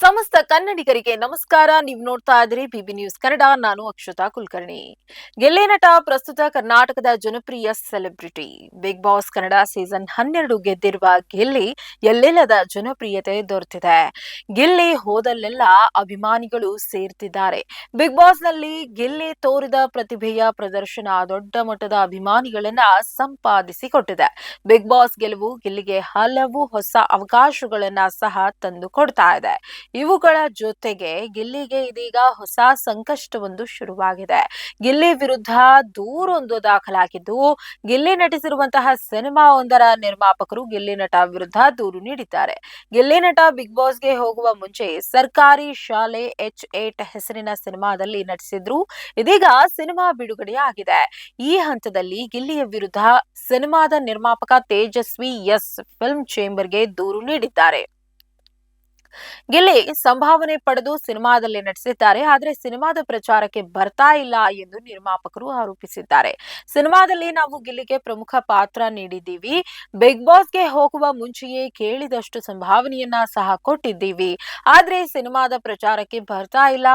ಸಮಸ್ತ ಕನ್ನಡಿಗರಿಗೆ ನಮಸ್ಕಾರ. ನೀವು ನೋಡ್ತಾ ಇದ್ರಿ ಬಿಬಿ ನ್ಯೂಸ್ ಕನ್ನಡ. ನಾನು ಅಕ್ಷತಾ ಕುಲಕರ್ಣಿ. ಗೆಲ್ಲೆ ನಟ ಪ್ರಸ್ತುತ ಕರ್ನಾಟಕದ ಜನಪ್ರಿಯ celebrity. Bigg Boss Kannada season ಹನ್ನೆರಡು ಗೆದ್ದಿರುವ ಗೆಲ್ಲಿ ಎಲ್ಲೆಲ್ಲದ ಜನಪ್ರಿಯತೆ ದೊರೆತಿದೆ. ಗೆಲ್ಲಿ ಹೋದಲ್ಲೆಲ್ಲ ಅಭಿಮಾನಿಗಳು ಸೇರ್ತಿದ್ದಾರೆ. ಬಿಗ್ ಬಾಸ್ನಲ್ಲಿ ಗೆಲ್ಲಿ ತೋರಿದ ಪ್ರತಿಭೆಯ ಪ್ರದರ್ಶನ ದೊಡ್ಡ ಮಟ್ಟದ ಅಭಿಮಾನಿಗಳನ್ನ ಸಂಪಾದಿಸಿಕೊಟ್ಟಿದೆ. ಬಿಗ್ ಬಾಸ್ ಗೆಲುವು ಗೆಲ್ಲಿಗೆ ಹಲವು ಹೊಸ ಅವಕಾಶಗಳನ್ನ ಸಹ ತಂದು ಕೊಡ್ತಾ ಇದೆ. ಇವುಗಳ ಜೊತೆಗೆ ಗಿಲ್ಲಿಗೆ ಇದೀಗ ಹೊಸ ಸಂಕಷ್ಟವೊಂದು ಶುರುವಾಗಿದೆ. ಗಿಲ್ಲಿ ವಿರುದ್ಧ ದೂರೊಂದು ದಾಖಲಾಗಿದ್ದು, ಗಿಲ್ಲಿ ನಟಿಸಿರುವಂತಹ ಸಿನಿಮಾ ಒಂದರ ನಿರ್ಮಾಪಕರು ಗಿಲ್ಲಿ ನಟ ವಿರುದ್ಧ ದೂರು ನೀಡಿದ್ದಾರೆ. ಗಿಲ್ಲಿ ನಟ ಬಿಗ್ ಬಾಸ್ಗೆ ಹೋಗುವ ಮುಂಚೆ ಸರ್ಕಾರಿ ಶಾಲೆ ಎಚ್ ಏಟ್ ಹೆಸರಿನ ಸಿನಿಮಾದಲ್ಲಿ ನಟಿಸಿದ್ರು. ಇದೀಗ ಸಿನಿಮಾ ಬಿಡುಗಡೆಯಾಗಿದೆ. ಈ ಹಂತದಲ್ಲಿ ಗಿಲ್ಲಿಯ ವಿರುದ್ಧ ಸಿನಿಮಾದ ನಿರ್ಮಾಪಕ ತೇಜಸ್ವಿ ಎಸ್ ಫಿಲ್ಮ್ ಚೇಂಬರ್ಗೆ ದೂರು ನೀಡಿದ್ದಾರೆ. ಗಿಲ್ಲಿ ಸಂಭಾವನೆ ಪಡೆದು ಸಿನಿಮಾದಲ್ಲಿ ನಟಿಸಿದ್ದಾರೆ. ಆದರೆ ಸಿನಿಮಾದ ಪ್ರಚಾರಕ್ಕೆ ಬರ್ತಾ ಇಲ್ಲ ಎಂದು ನಿರ್ಮಾಪಕರು ಆರೋಪಿಸಿದ್ದಾರೆ. ಸಿನಿಮಾದಲ್ಲಿ ನಾವು ಗಿಲ್ಲಿಗೆ ಪ್ರಮುಖ ಪಾತ್ರ ನೀಡಿದ್ದೀವಿ. ಬಿಗ್ ಬಾಸ್ಗೆ ಹೋಗುವ ಮುಂಚೆಯೇ ಕೇಳಿದಷ್ಟು ಸಂಭಾವನೆಯನ್ನ ಸಹ ಕೊಟ್ಟಿದ್ದೀವಿ. ಆದ್ರೆ ಸಿನಿಮಾದ ಪ್ರಚಾರಕ್ಕೆ ಬರ್ತಾ ಇಲ್ಲ.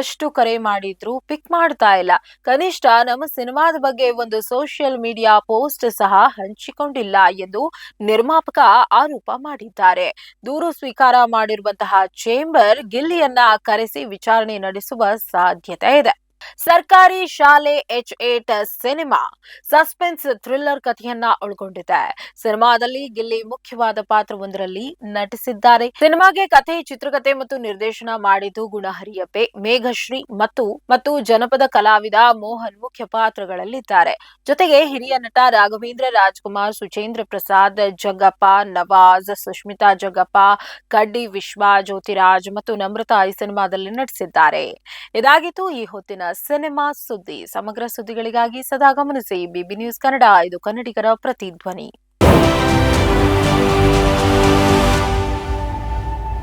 ಎಷ್ಟು ಕರೆ ಮಾಡಿದ್ರು ಪಿಕ್ ಮಾಡ್ತಾ ಇಲ್ಲ. ಕನಿಷ್ಠ ನಮ್ಮ ಸಿನಿಮಾದ ಬಗ್ಗೆ ಒಂದು ಸೋಷಿಯಲ್ ಮೀಡಿಯಾ ಪೋಸ್ಟ್ ಸಹ ಹಂಚಿಕೊಂಡಿಲ್ಲ ಎಂದು ನಿರ್ಮಾಪಕ ಆರೋಪ ಮಾಡಿದ್ದಾರೆ. ದೂರು ಸ್ವೀಕಾರ ಮಾಡಿರುವಂತಹ ಚೇಂಬರ್ ಗಿಲ್ಲಿಯನ್ನ ಕರೆಸಿ ವಿಚಾರಣೆ ನಡೆಸುವ ಸಾಧ್ಯತೆ ಇದೆ. ಸರ್ಕಾರಿ ಶಾಲೆ H eight cinema suspense thriller ಕಥೆಯನ್ನ ಒಳಗೊಂಡಿದೆ ಸಿನಿಮಾದಲ್ಲಿ ಗಿಲ್ಲಿ ಮುಖ್ಯವಾದ ಪಾತ್ರವೊಂದರಲ್ಲಿ ನಟಿಸಿದ್ದಾರೆ. ಸಿನಿಮಾಗೆ ಕಥೆ, ಚಿತ್ರಕಥೆ ಮತ್ತು ನಿರ್ದೇಶನ ಮಾಡಿದ್ದು ಗುಣಹರಿಯಪ್ಪೆ, ಮೇಘಶ್ರೀ ಮತ್ತು ಮತ್ತು ಜನಪದ ಕಲಾವಿದ ಮೋಹನ್ ಮುಖ್ಯ ಪಾತ್ರಗಳಲ್ಲಿದ್ದಾರೆ. ಜೊತೆಗೆ ಹಿರಿಯ ನಟ ರಾಘವೇಂದ್ರ ರಾಜ್ಕುಮಾರ್, ಸುಚೇಂದ್ರ ಪ್ರಸಾದ್, ಜಗ್ಗಪ್ಪ, ನವಾಜ್, ಸುಷ್ಮಿತಾ ಜಗ್ಗಪ್ಪ, ಕಡ್ಡಿ ವಿಶ್ವ, ಜ್ಯೋತಿರಾಜ್ ಮತ್ತು ನಮ್ರತಾ ಈ ಸಿನಿಮಾದಲ್ಲಿ ನಟಿಸಿದ್ದಾರೆ. ಇದಾಗಿತ್ತು ಈ ಹೊತ್ತಿನ ಸಿನಿಮಾ ಸುದ್ದಿ ಸಮಗ್ರ ಸುದ್ದಿಗಳಿಗಾಗಿ ಸದಾ ಗಮನಿಸಿ. ಬಿಬಿ ನ್ಯೂಸ್ ಕನ್ನಡ ಇದು ಕನ್ನಡಿಗರ ಪ್ರತಿಧ್ವನಿ.